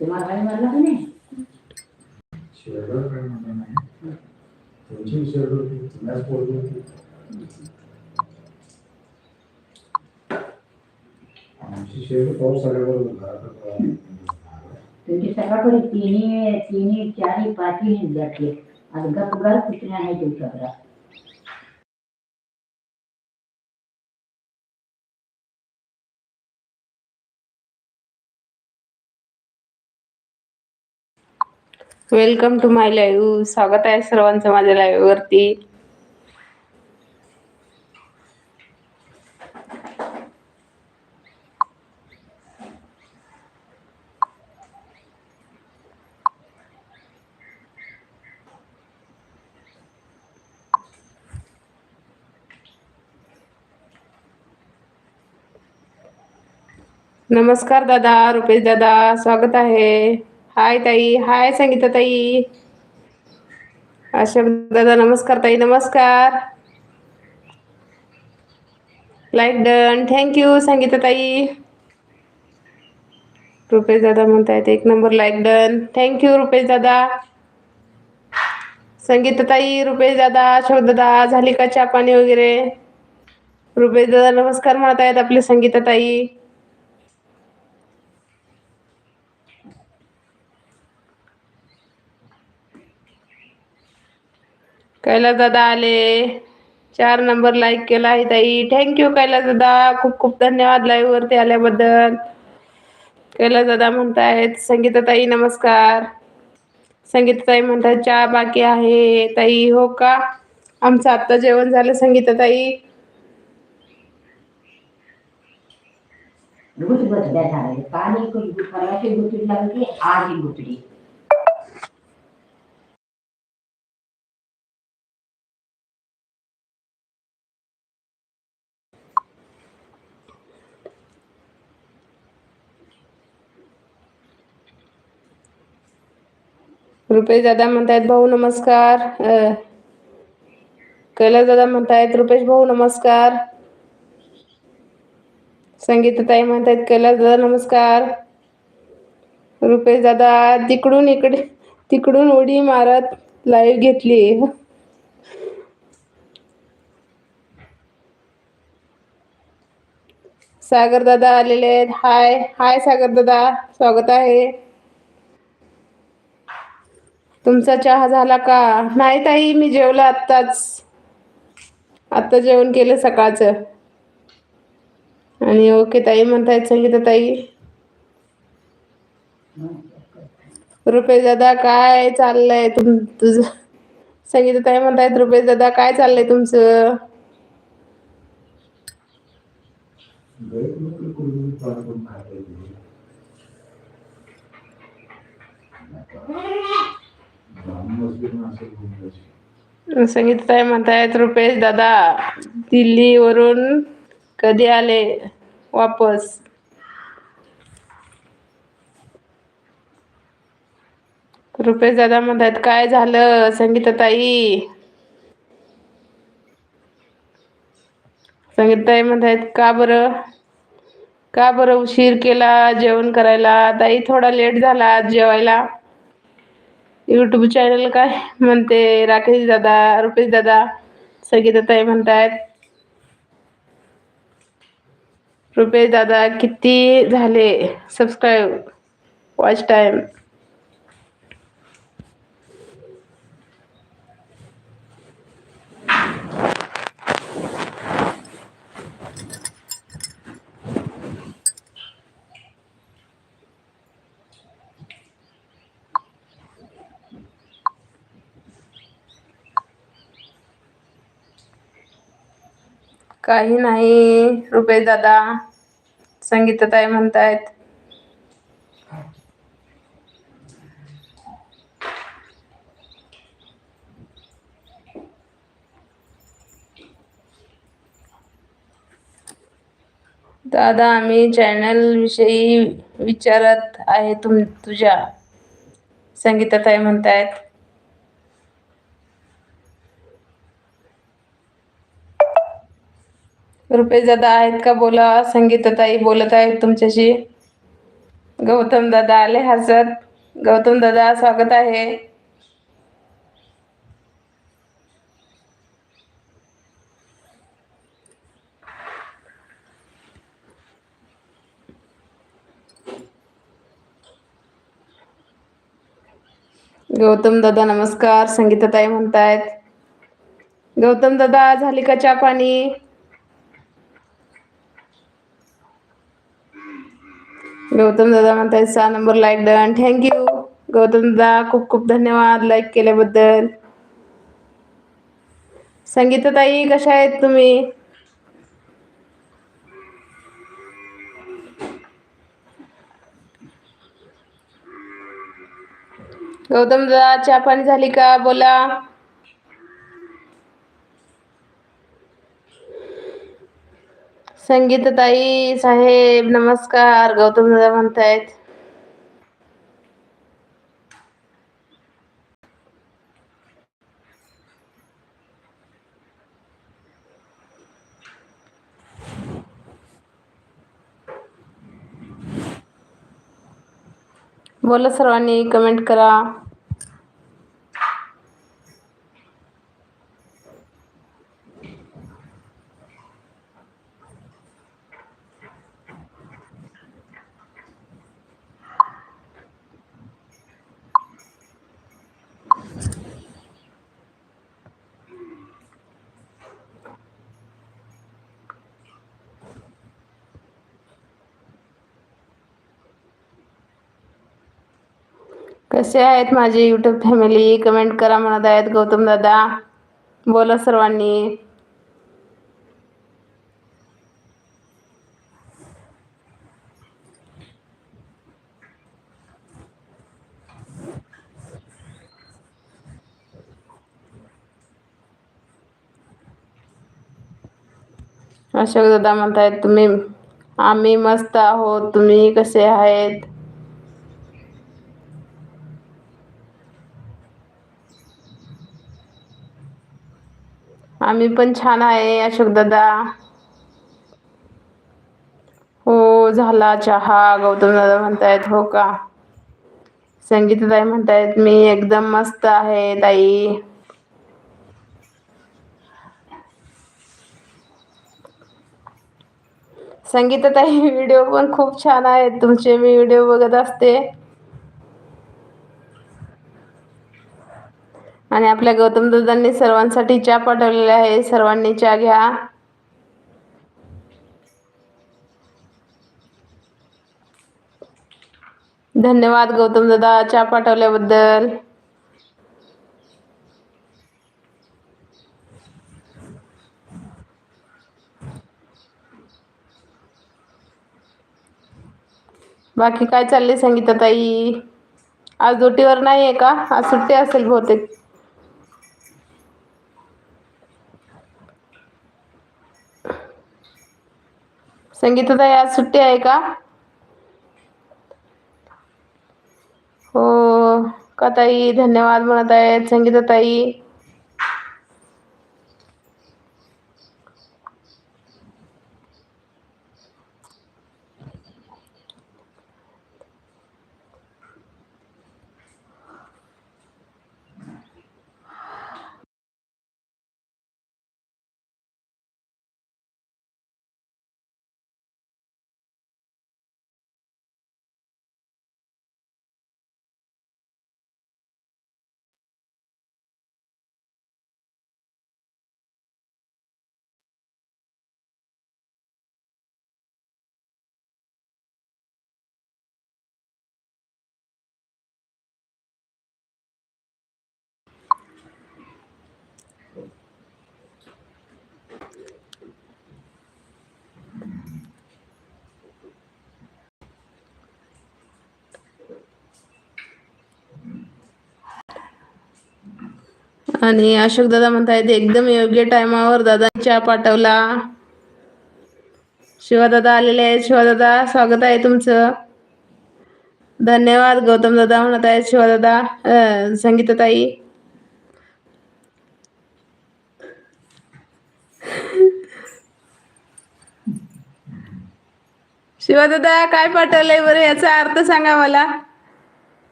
तुम्हाला काय मारला का नाही? शेरडं काय म्हणणार नाही त्यांची शेरड होती पुण्यात पोरगी होती आमची शेरड पाऊस आल्याबरोबर घरात तुमची सगळ्याकडे तिन्ही तिन्ही चारी पाचही घातले आज गपगार कुत्र्या आहे तुमच्याकडे वेलकम टू माय लाईव्ह स्वागत आहे सर्वांचं माझ्या लाईव्ह वरती. नमस्कार दादा रुपेश दादा स्वागत आहे. हाय ताई हाय संगीता ताई. अशोक दादा नमस्कार ताई नमस्कार. लाईक डन थँक्यू संगीता ताई. रुपेश दादा म्हणतायत एक number like done thank you Rupesh दादा. संगीता ताई रुपेश दादा अशोक दादा झाली का चहा पाणी वगैरे? रुपेश दादा नमस्कार म्हणत आहेत आपली संगीता ताई. कैलास दादा आले चार नंबर लाईक केला आहे ताई. थँक्यू कैलास दादा खूप खूप धन्यवाद लाईव्ह वरती आल्याबद्दल. कैलास दादा म्हणतायत संगीताताई नमस्कार. संगीताताई म्हणतात चहा बाकी आहे. ताई हो का? आमचं आत्ता जेवण झालं संगीताताई. पाणी परवाची गुतडी लागली रुपेश दादा म्हणतायत भाऊ नमस्कार. कैलास दादा म्हणतायत रुपेश भाऊ नमस्कार. संगीताताई म्हणतायत कैलास दादा नमस्कार. रुपेश दादा तिकडून इकडे तिकडून उडी मारत लाईव्ह घेतली. सागर दादा आलेले आहेत. हाय हाय सागर दादा. स्वागत आहे. तुमचा चहा झाला का? नाही ताई मी जेवलं आत्ताच. आत्ता जेवण केलं सकाळचं. आणि ओके ताई म्हणतायत संगीता ताई. रुपेश दादा काय चाललंय तुम तुझं? संगीता ताई म्हणतायत रुपेश दादा काय चाललंय तुमचं गैर कुठे कुठे पाणी करून खायला येते. ब्राह्मण म्हणतायत रुपेश दादा दिल्लीवरून कधी आले वापस? रुपेश दादा म्हणतायत काय झालं संगीताताई? संगीताताई म्हणतायत का बरं? का बरं उशीर केला जेवण करायला? ताई थोडा लेट झाला आज जेवायला. यूट्यूब चॅनल काय? म्हणते राकेश दादा रुपेश दादा संगीता ताई म्हणतायत. रुपेश दादा किती झाले? सबस्क्राईब वॉच टाइम काही नाही. रुपये दादा संगीता ताई म्हणतायत. दादा आम्ही चॅनल विषयी विचारत आहे तुम तुझ्या. संगीता ताई म्हणतायत. रुपेश दादा आहेत का? बोला. संगीतताई बोलत आहेत तुमच्याशी. गौतम दादा आले हसत. गौतम दादा स्वागत आहे. गौतम दादा नमस्कार. संगीताताई म्हणतायत. गौतम दादा झाली का चहा पाणी? गौतम दादा म्हणताय सहा number like done thank you Gautam दादा खूप खूप धन्यवाद लाईक केल्याबद्दल. संगीताताई कशा आहेत तुम्ही? गौतम दादा चहा पाणी झाली का? बोला. संगीताताई साहेब नमस्कार. गौतम दादा म्हणतायत. बोला सर्वांनी कमेंट करा. कसे आहेत माझी यूट्यूब फॅमिली कमेंट करा म्हणत आहेत गौतम दादा. बोला सर्वांनी. अशोक दादा म्हणतायत तुम्ही आम्ही मस्त आहोत. तुम्ही कसे आहेत? आम्ही पण छान आहे अशोक दादा. हो झाला चहा. गौतम दादा म्हणतायत हो का? संगीताताई म्हणतायत मी एकदम मस्त आहे ताई. संगीताताई व्हिडिओ पण खूप छान आहेत. तुमचे मी व्हिडिओ बघत असते. आणि आपल्या गौतम दादांनी सर्वांसाठी चहा पाठवलेला आहे. सर्वांनी चहा घ्या. धन्यवाद गौतम दादा चहा पाठवल्याबद्दल. बाकी काय चाललंय संगीताताई? आज ड्युटीवर नाही आहे का? आज सुट्टी असेल बहुतेक. संगीताताई आज सुट्टी आहे का? हो का ताई? धन्यवाद म्हणत आहेत संगीताताई आणि अशोक दादा म्हणतायत एकदम योग्य टायमावर दादा चहा पाठवला. शिवादादा आलेले आहेत. शिवादादा स्वागत आहे तुमचं. धन्यवाद. गौतम दादा म्हणत आहेत शिवादादा संगीताताई. शिवादादा काय पाठवलंय बरं? याचा अर्थ सांगा मला.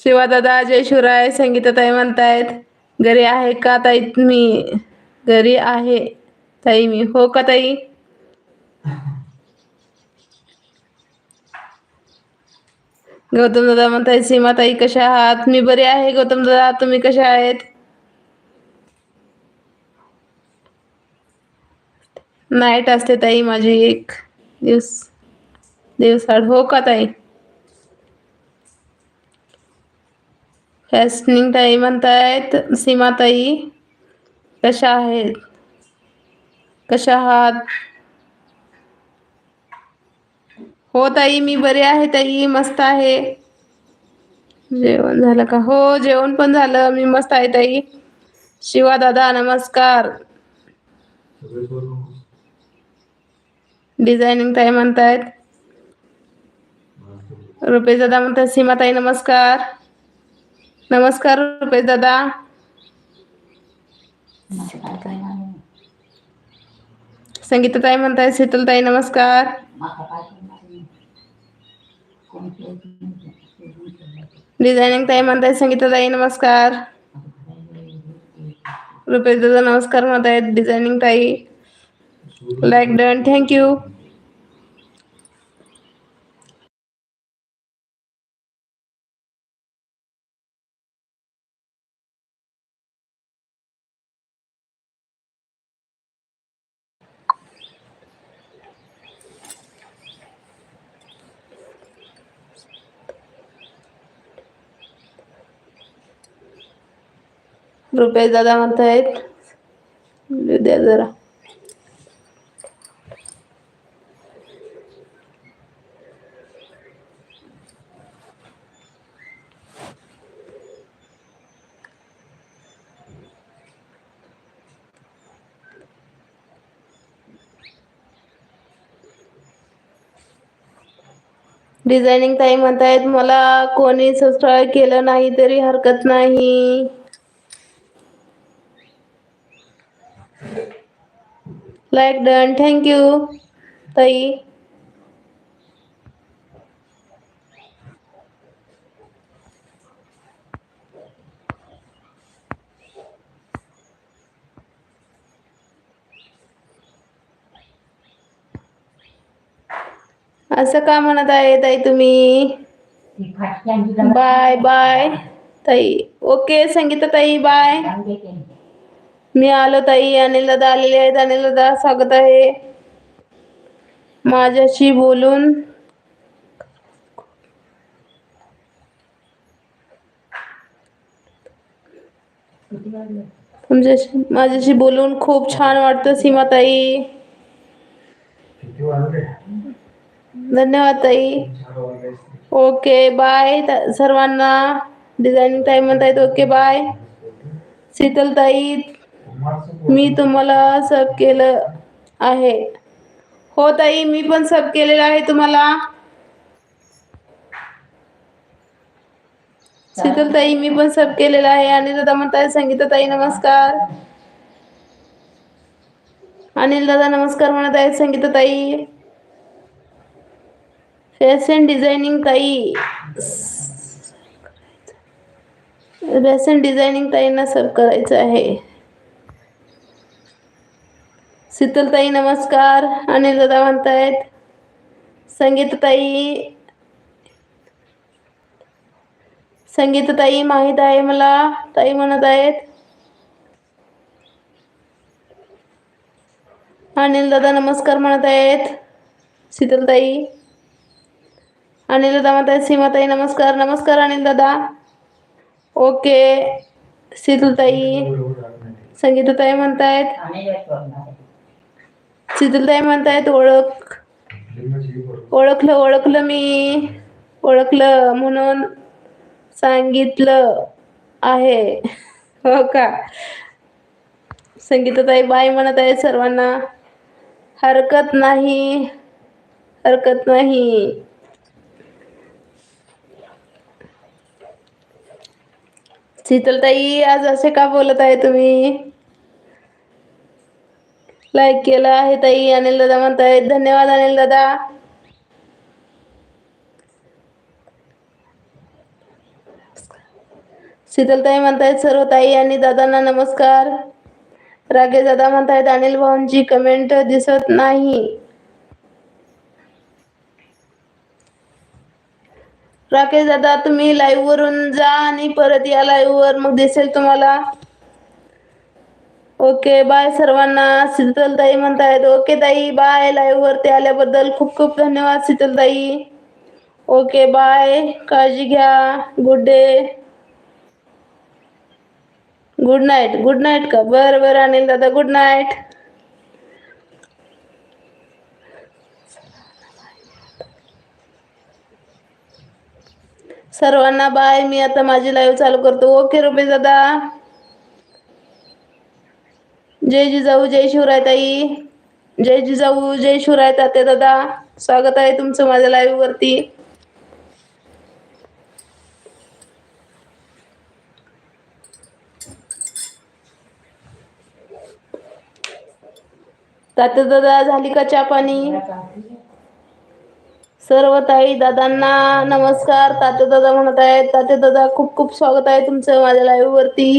शिवादादा जय शिवराय संगीताताई म्हणतायत घरी आहे का ताई मी घरी आहे ताई मी. हो का ताई? गौतम दादा म्हणताय सीमा ताई कशा आहात? मी बरी आहे? गौतम दादा तुम्ही कशा आहेत? नाईट असते ताई माझी एक दिवस दिवसाड हो का ताई? फॅस्टनिंग ताई म्हणतायत सीमाताई कशा आहेत कशा आहात हो ताई मी बरी आहे ताई मस्त आहे जेवण झालं का हो जेवण पण झालं मी मस्त आहे ताई शिवा दादा नमस्कार डिझायनिंग ताई म्हणतायत रुपेश दादा म्हणतात सीमाताई नमस्कार नमस्कार रुपेश दादा. संगीताताई म्हणतायत शीतलताई नमस्कार. डिझायनिंग ताई म्हणताय संगीताताई नमस्कार. रुपेश दादा नमस्कार म्हणतायत डिझायनिंग ताई लाईक डन थँक्यू रुपेश दादा म्हणतायत द्या जरा. डिझायनिंग ताई म्हणतायत मला कोणी सबस्क्राईब केलं नाही तरी हरकत नाही. लाईक डन थँक्यू ताई असं का म्हणत आहे ताई तुम्ही ती फाटक्यांची जरा बाय बाय ताई ओके संगीता ताई बाय चांगली केली. मी आलो ताई अनिल दादा आलेले आहेत. अनिल दादा स्वागत आहे. माझ्याशी बोलून? तुमच्याशी माझ्याशी बोलून खूप छान वाटतं सीमाताई धन्यवाद ताई. Okay bye. सर्वांना डिझायनिंग ताई म्हणतायत ओके बाय. शीतल ताई मी तुम्हाला सब केलं आहे. हो ताई मी पण सब केलेलं आहे तुम्हाला. शीतल ताई मी पण सब केलेलं आहे. आणि दादा म्हणताय संगीता ताई नमस्कार. अनिल दादा नमस्कार म्हणत आहेत संगीता ताई. फॅशन डिझायनिंग ताई. फॅशन डिझायनिंग ताईंना सब करायचं आहे. शीतलताई नमस्कार. अनिल दादा म्हणतायत. संगीतताई संगीतताई माहीत आहे मला. ताई म्हणत आहेत. अनिल दादा नमस्कार म्हणत आहेत. शीतलताई अनिल दादा म्हणत आहेत सीमाताई नमस्कार. नमस्कार अनिल दादा. ओके. शीतलताई संगीताताई म्हणतायत आणि एक वाजणार आहे. शीतलताई म्हणतायत ओळख. ओळखलं ओळखलं मी. ओळखलं म्हणून सांगितलं आहे. हो का? संगीताताई बाय म्हणत आहे सर्वांना हरकत नाही हरकत नाही. शीतलताई आज असे का बोलत आहे तुम्ही? लाईक केलं आहे ताई अनिल दादा म्हणतायत धन्यवाद अनिल दादा. शीतलताई म्हणतायत सर्व ताई आणि दादांना नमस्कार. राकेश दादा म्हणतायत अनिल भाऊंची कमेंट दिसत नाही. राकेश दादा तुम्ही लाईव्ह वरून जा आणि परत या लाईव्ह वर मग दिसेल तुम्हाला. ओके बाय सर्वांना. शीतलताई म्हणतायत ओके ताई बाय. लाईव्ह वरती आल्याबद्दल खूप खूप धन्यवाद शीतलताई ओके बाय. काळजी घ्या. Good day good night good night का? बरं बरं अनिल दादा गुड नाईट सर्वांना बाय. मी आता माझी लाईव्ह चालू करतो. ओके रुपये दादा. जय जिजाऊ जय शिवराय ताई जय जिजाऊ जय शिवराय ताते दादा. स्वागत आहे तुमचं माझ्या लाईव्ह वरती. ताते दादा झाली का चहा पाणी? सर्व ताई दादांना नमस्कार. तात्या दादा म्हणत आहेत. ताते दादा खूप खूप स्वागत आहे तुमचं माझ्या लाईव्ह वरती.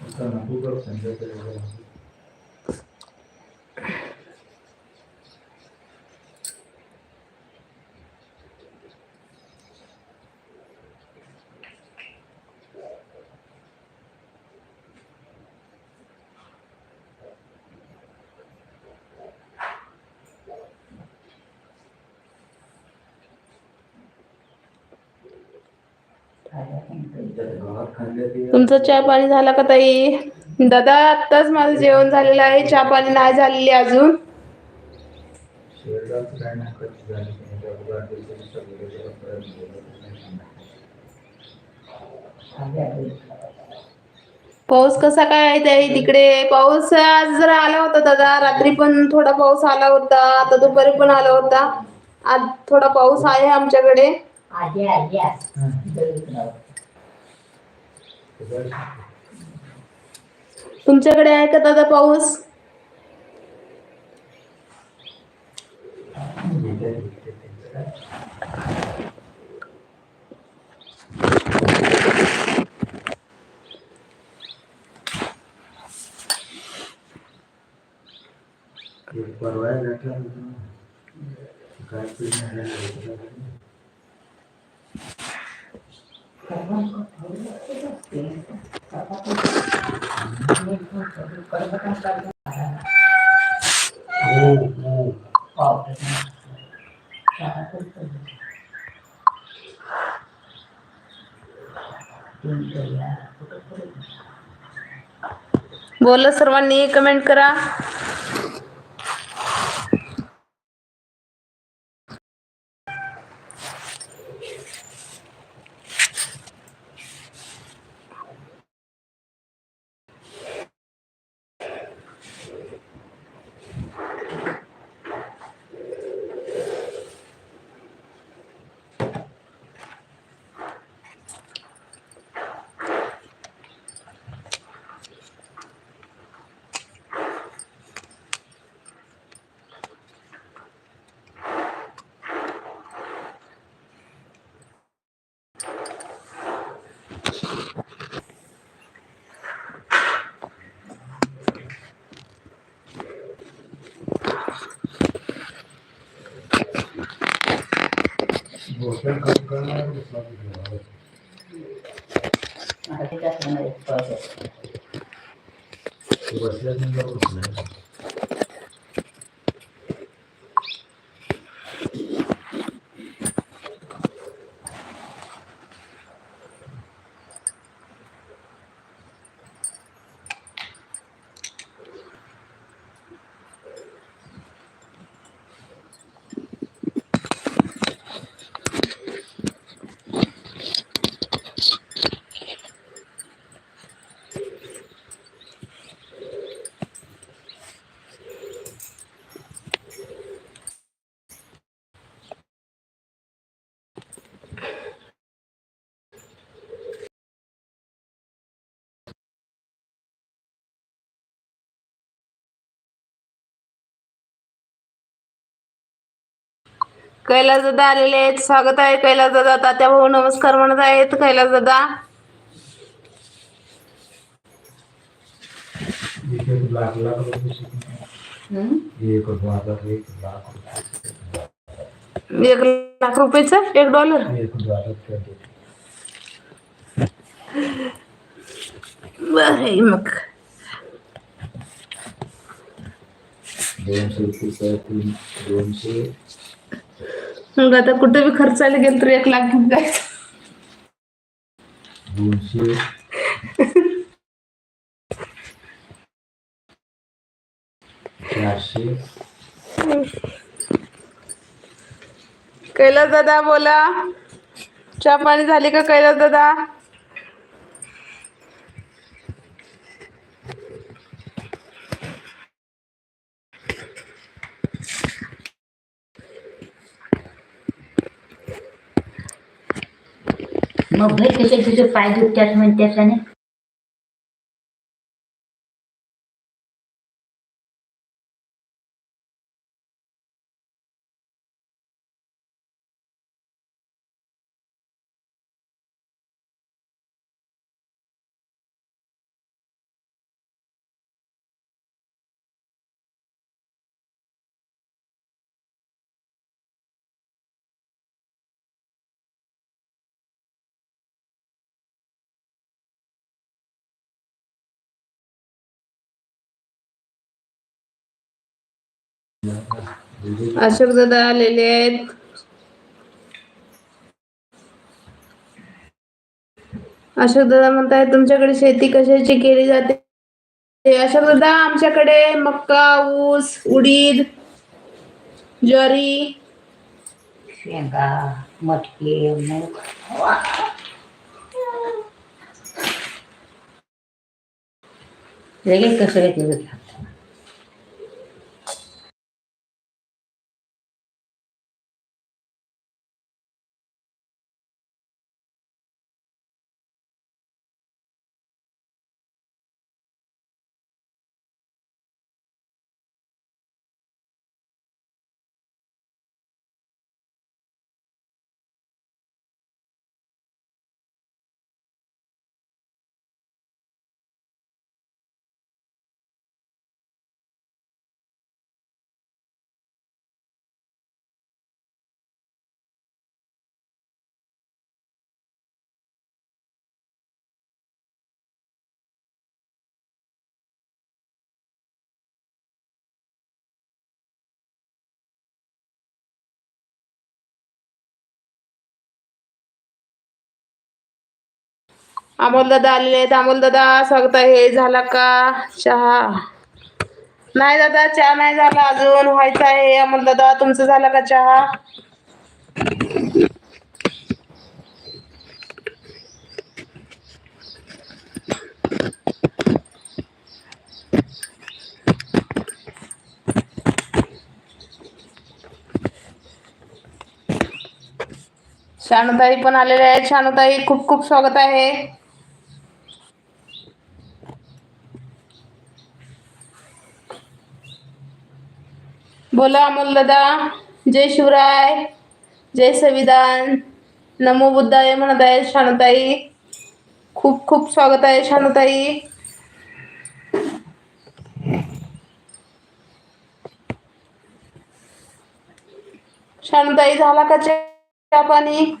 आता नको कर संध्याकाळी वगैरे. त्यांच्या तुमचं चहा पाणी झाला का ताई? दादा आत्ताच माझं जेवण झालेलं आहे. चहा पाणी नाही झालेली अजून. पाऊस कसा काय आहे ताई तिकडे? पाऊस आज जरा आला होता दादा. रात्री पण थोडा पाऊस आला होता. आता दुपारी पण आला होता. आज थोडा पाऊस आहे आमच्याकडे. तुमच्याकडे आहे का दादा पाऊस? परवा काय पिढी बोला सर्वांनी कमेंट करा. बसलाय. कैलास दादा आलेले आहेत. स्वागत आहे कैलास दादा. तात्या भाऊ नमस्कार म्हणत आहेत. कैलास दादा. एक एक लाख रुपयेचं? एक डॉलर. बरं मग. दोनशे दोनशे मग आता कुठे बी खर्चायला गेलं तर एक लाख घेऊन जायचं. दोनशे. कैलास दादा बोला. चहा पाणी झाली का कैलास दादा? मग भाई त्याचे तुझे पाय दुखतात म्हणते त्याने अशोक दादा आलेले आहेत. अशोक दादा म्हणताय तुमच्याकडे शेती कशाची केली जाते? अशोक दादा आमच्याकडे मक्का ऊस उडीद ज्वारी शेंगा मटके मूग. लगेच कसं घेतलं अमोल दादा आलेले आहेत. अमोल दादा स्वागत आहे. झाला का चहा? नाही दादा चहा नाही झाला अजून. व्हायचा आहे. अमोल दादा तुमचं झाला का चहा? शानुताई पण आलेल्या आहेत. शानुताई खूप खूप स्वागत आहे. बोला अमोल दादा जय शिवराय. जय संविधान. नमो बुद्धाय म्हणत आहे शानुताई. खूप खूप स्वागत आहे शानताई. शानताई झाला का चहा पाणी?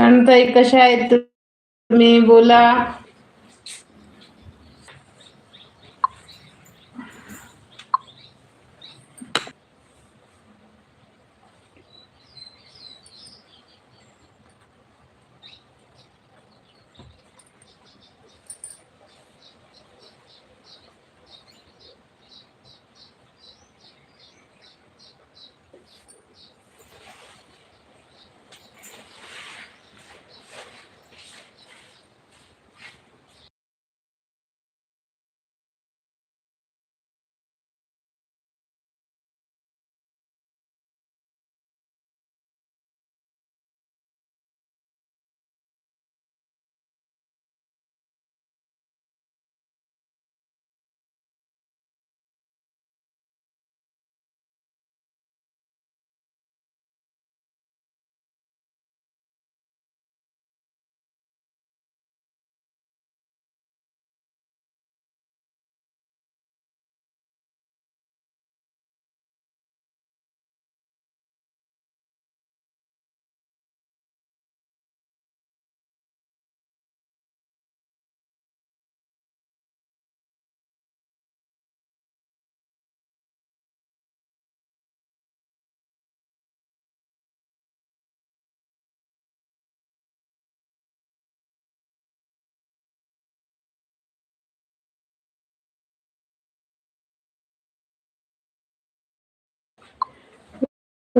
शांताई कशा आहेत तुम्ही? बोला.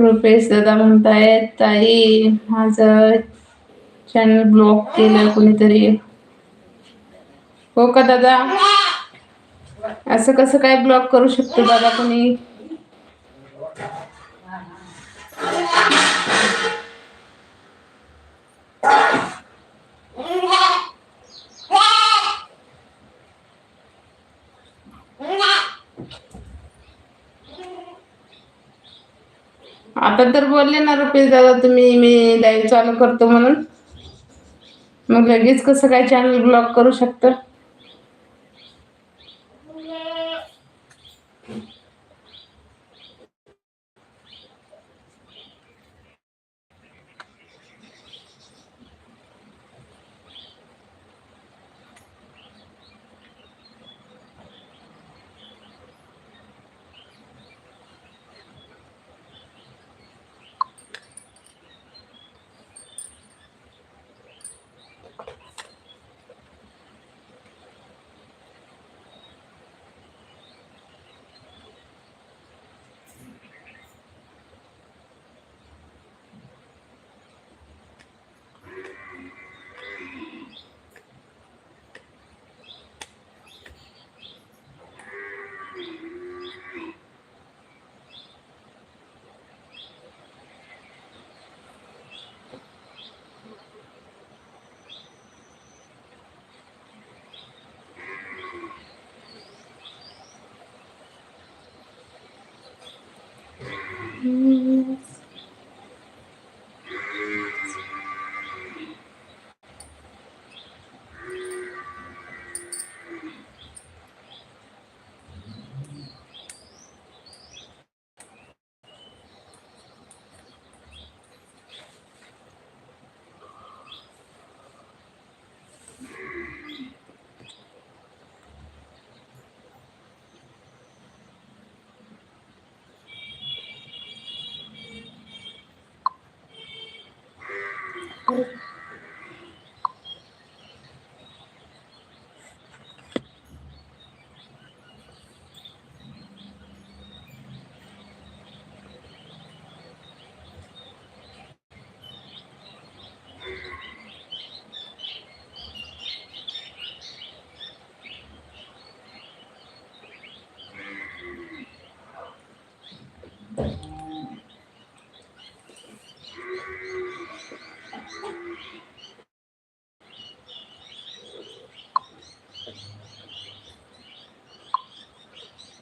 रुपेश दादा म्हणतायत ताई माझं चॅनल ब्लॉक केलं कोणीतरी. हो का दादा? असं कसं काय ब्लॉक करू शकतो दादा कोणी? आता तर बोलले ना रुपेश दादा तुम्ही मी लाईव्ह चालू करतो म्हणून. मग लगेच कसं काय चॅनल ब्लॉक करू शकतं? परत Okay.